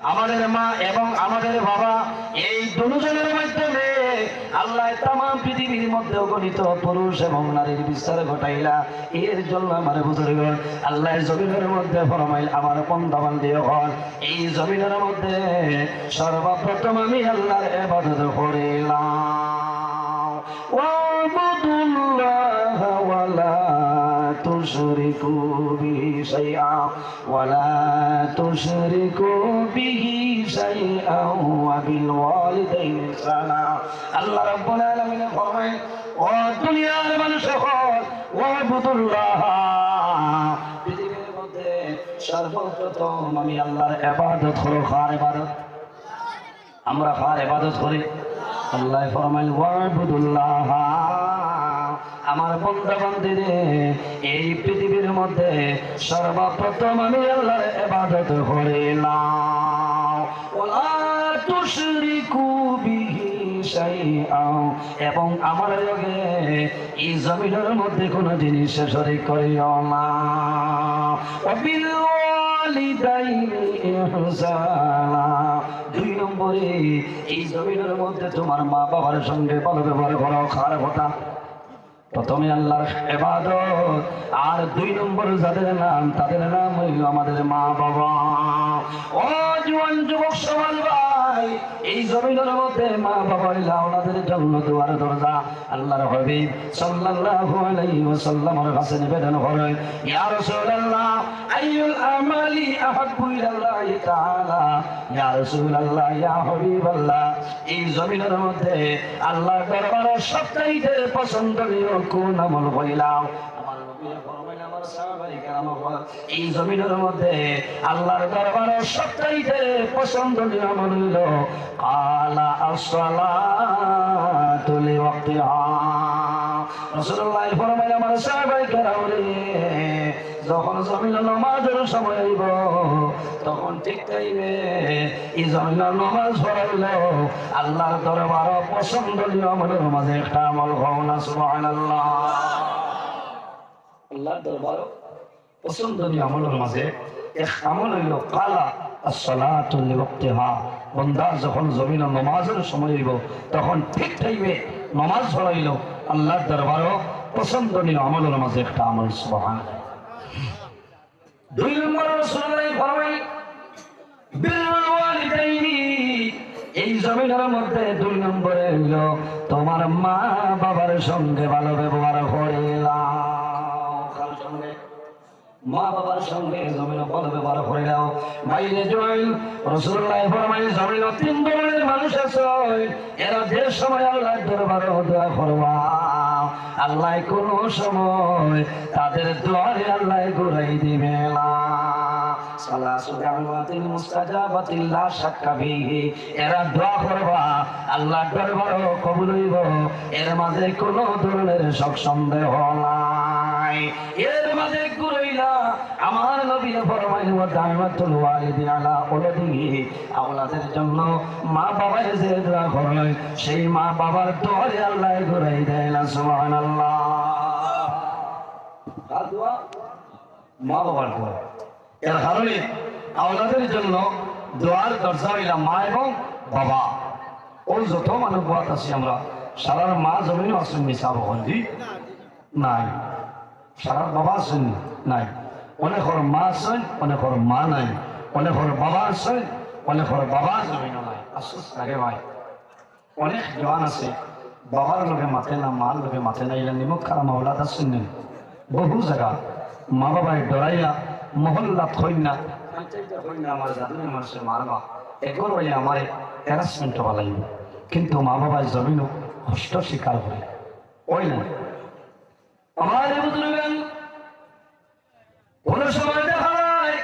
আমাদের মা এবং আমাদের বাবা এই দুজনের মাধ্যমে আল্লাহ তাম পৃথিবীর মধ্যে গণিত পুরুষ এবং নারীর বিস্তার ঘটাইলা। এর জন্য আমার বুজুর্গ আল্লাহ জমিনের মধ্যে ফরমাইল, আমার পন্দাবান দিয়ে হন। এই জমিনের মধ্যে সর্বপ্রথম আমি আল্লাহর এবাদত করিলাম। شيئا ولا تشركوا به شيئا وبالوالدين إحسانا الله رب العالمين فرمائے ও দুনিয়ার মানুষ হল ওয়াবুদুল্লাহ পৃথিবীর মধ্যে সর্বপ্রথম আমি আল্লাহর ইবাদত করো খার ইবাদত আমরা খার ইবাদত করি আল্লাহ ফরমাইল ওয়াবুদুল্লাহ আমার বন্ধু এই পৃথিবীর মধ্যে সর্বপ্রথম আমি আল্লাহর ইবাদত করিলাম। এবং আমার লগে এই জমিনের মধ্যে কোনো জিনিস শরীক করিও না। দুই নম্বরে এই জমিনের মধ্যে তোমার মা বাবার সঙ্গে ভালো ব্যবহার করো, খারাপ হতা প্রথমে আল্লাহর এবাদত আর দুই নম্বর যাদের নাম, তাদের নাম হইল আমাদের মা বাবা ও জীবন যুবক সমাজ এই জমিনের মধ্যে মা বাবা হইল ওনাদের জন্য দুয়ার, দরজা, আল্লাহর হাবিব সাল্লাল্লাহু আলাইহি ওয়াসাল্লামের কাছে নিবেদন করেন ইয়া রাসূলুল্লাহ, আইয়ুল আমালি আহাব্বু ইলাল্লাহি তাআলা? ইয়া রাসূলুল্লাহ, ইয়া হাবিবাল্লাহ, এই জমিনের মধ্যে আল্লাহর দরবারে সবচাইতে পছন্দনীয় কোন আমল হইলাম আমার এই জমিনের মধ্যে আল্লাহর দরবারে সবচাইতে পছন্দনীয় আমল হইল আলা আসসালাতু লিওয়াক্তিহা রাসূলুল্লাহ ফরমাইলেন আমার সাহাবায়ে কেরাম যখন জমিন নমাজের সময় হইব তখন ঠিক টাইমে এই জমিন নমাজ পড়াইল। আল্লাহর দরবার পছন্দনীয় আমলের মাঝে একটা আমল হও না, সুবহানাল্লাহ। পছন্দনীয় আমলের মাঝে এক আমল হইল, কালা সময় তখন ঠিক নমাজ পছন্দনীয় দুই এই জমিনের মধ্যে দুই নম্বরে হইল, তোমার মা বাবার সঙ্গে ভালো ব্যবহার কার। মা বাবার সঙ্গে জমিন ভালো ব্যবহার করে দাও বাইরে জয়েন রসুল্লাহ ফরমাই জমিন তিন ধরনের মানুষ আছে। এরা যে সময় আল্লাহ দরবার দোয়া করবা আল্লাহ কোন সময় তাদের দোয়ারে আল্লাহ ঘুরাই দিবে না। এরা দোয়া করবা আল্লাহ দরবার কবুল হইব। এর মাঝে কোন ধরনের শক সন্দেহ এর মাঝে আমার জন্য মা যে সেই মা বাবার দোয়ারে আল্লাহ ঘুরাই দেয় না, সুবহানাল্লাহ। কার দোয়া? মা বাবার দোয়া। এর কারণে জন্য দোয়ার দরজা হইলাম মা এবং বাবা। ওই যত মানুষ আছি আমরা, সারার মা জমিন নিশা বহন্দি নাই। সারার বাবা আছেন নাই। অনেকর মা আছেন অনেকর মা নাই। অনেকর বাবা আছেন অনেকর বাবা জমিনও নাই লাগে ভাই। অনেক জওয়ান আছে। বাবার লোকে মাথে না, মার লোকে মাথে না এলা নিমক খারাপ মাওলাদ নেই বহু জায়গা। মা বাবায় ডরাইয়া মহল্লা থই না। আমার জাদুরে মানুষের মারবা একবার বলে আমার হ্যারাসমেন্ট হওয়া লাগবে। কিন্তু মা বাবার জমিনও কষ্ট স্বীকার করে ওই না আমার বুঝলেন কোন সময় দেখা যায়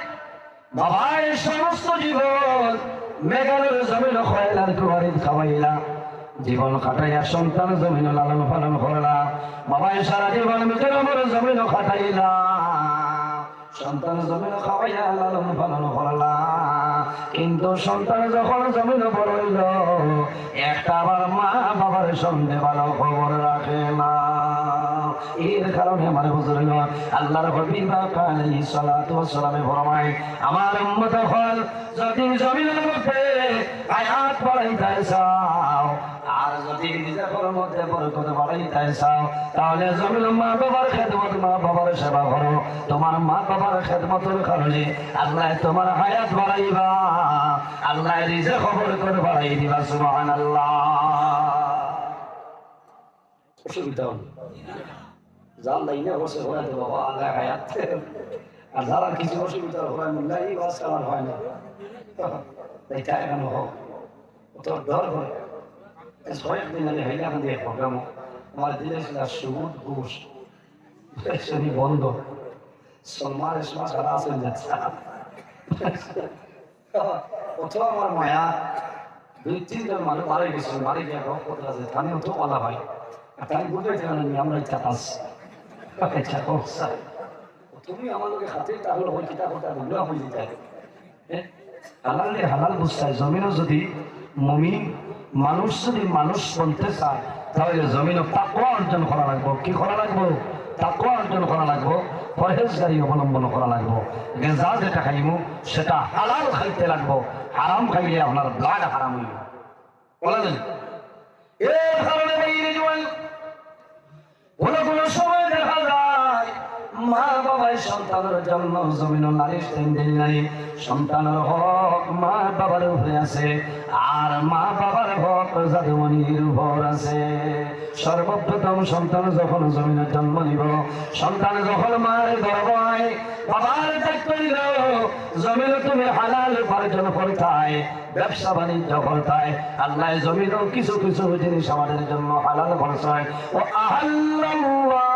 বাবার সমস্ত জীবন মেঘালয়ের জমিন খয়লার কুয়ারি খাওয়াইলা জীবন খাটাইয়া সন্তান জমিন লালন পালন করলা। বাবায় সারা জীবন মেঘের আমার জমিন খাটাইলা সন্তান জমিন খাওয়াইয়া লালন পালন করলা। কিন্তু সন্তান যখন জমিন বড় হইল একটা আবার মা বাবার সঙ্গে ভালো খবর রাখে না। এর কারণে আমার হুজুর আল্লাহর হাবিব আলাইহিস সালাতু ওয়াস সালামে ফরমায় আমার উম্মত হল, যদি জমিনের মধ্যে আয়াত বাড়াইতে চাও, আর যদি নিজের মধ্যে বরকত বাড়াইতে চাও, তাহলে জমিন মা বাবার খেদমত মা বাবার সেবা করো। তোমার মা বাবার খেদমতের কারণে আল্লাহ তোমার হায়াত বাড়াইবা, আল্লাহ নিজে খবর করে বাড়াই দিবা, সুবহানাল্লাহ। অসুবিধা যার লাইনে বসে দেবো বাবা আল্লাহ হায়াত আর যারা কিছু অসুবিধা হয় না এই বাস আমার হয় না। এটা এখন হোক তো ডর করে ছয় দিন আমি হাইলা খান দিয়ে প্রোগ্রাম আমার দিলে ছিল সুদ ঘুষ। শনি বন্ধ। সলমান ইসমা সারা যাচ্ছে। অথবা আমার মায়া। দুই তিনজন মানুষ মারা গেছে। মারা গিয়ে রোগ করতে আছে। তাহলে তো বলা হয়। আর তাই চান আমরা ইচ্ছা তুমি লোকে হাতে তাহলে ওই কিতাব ওটা দুর্গা হয়ে যেতে হালালে হালাল বুঝতে জমিনও যদি মমিন মানুষ যদি মানুষ বলতে চায়, তাহলে জমিনও তাকুয়া অর্জন করা লাগবো। কি করা লাগবো? তাকুয়া অর্জন করা লাগবো। পরহেজগারি অবলম্বন করা লাগবো। গেজা যেটা খাইমু, সেটা হালাল খাইতে লাগবো। হারাম খাইলে আপনার ব্লাড হারাম হইব। বলা যায় বাইরে জোয়ান কোনো কোনো সময় দেখা যায় মা বাবাই সন্তানের জন্য জমিন নারিশ দিন দিন নাই। সন্তানের হক মা বাবার উপরে আছে, আর মা বাবার হক জাদুমণির উপর আছে। সর্বপ্রথম সন্তান যখন জমিনের জন্ম নিব, সন্তান যখন মার গর্বায় বাবার দায়িত্ব নিল জমিন তুমি হালাল উপার্জন করতায় ব্যবসা বাণিজ্য করতায় আল্লাহ জমিনও কিছু কিছু জিনিস আমাদের জন্য হালাল করছে ও আহাল্লাহুল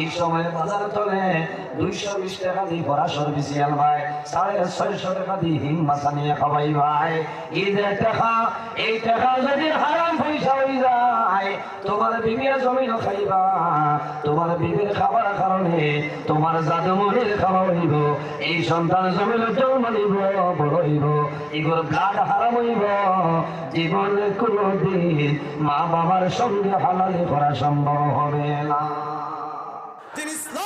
এই সময় বাজার চলে দুইশো বিশ টাকা দিয়ে ভরা সর্বিসিয়াল ভাই, সাড়ে ছয়শো টাকা দিয়ে হিম মাছা নিয়ে খাবাই ভাই ঈদের টাকা, এই টাকা যদি হারাম পয়সা হয়ে যায়, তোমার বিবির জমিন খাইবা। তোমার বিবির খাবার কারণে তোমার জাদুমনির খাওয়া হইব, এই সন্তান জমিন জন্ম নিব, বড় হইব, এগুলো ব্লাড হারাম হইব। জীবনে কোনো দিন মা বাবার সঙ্গে হালালি করা সম্ভব হবে না। তিনি ইসলাম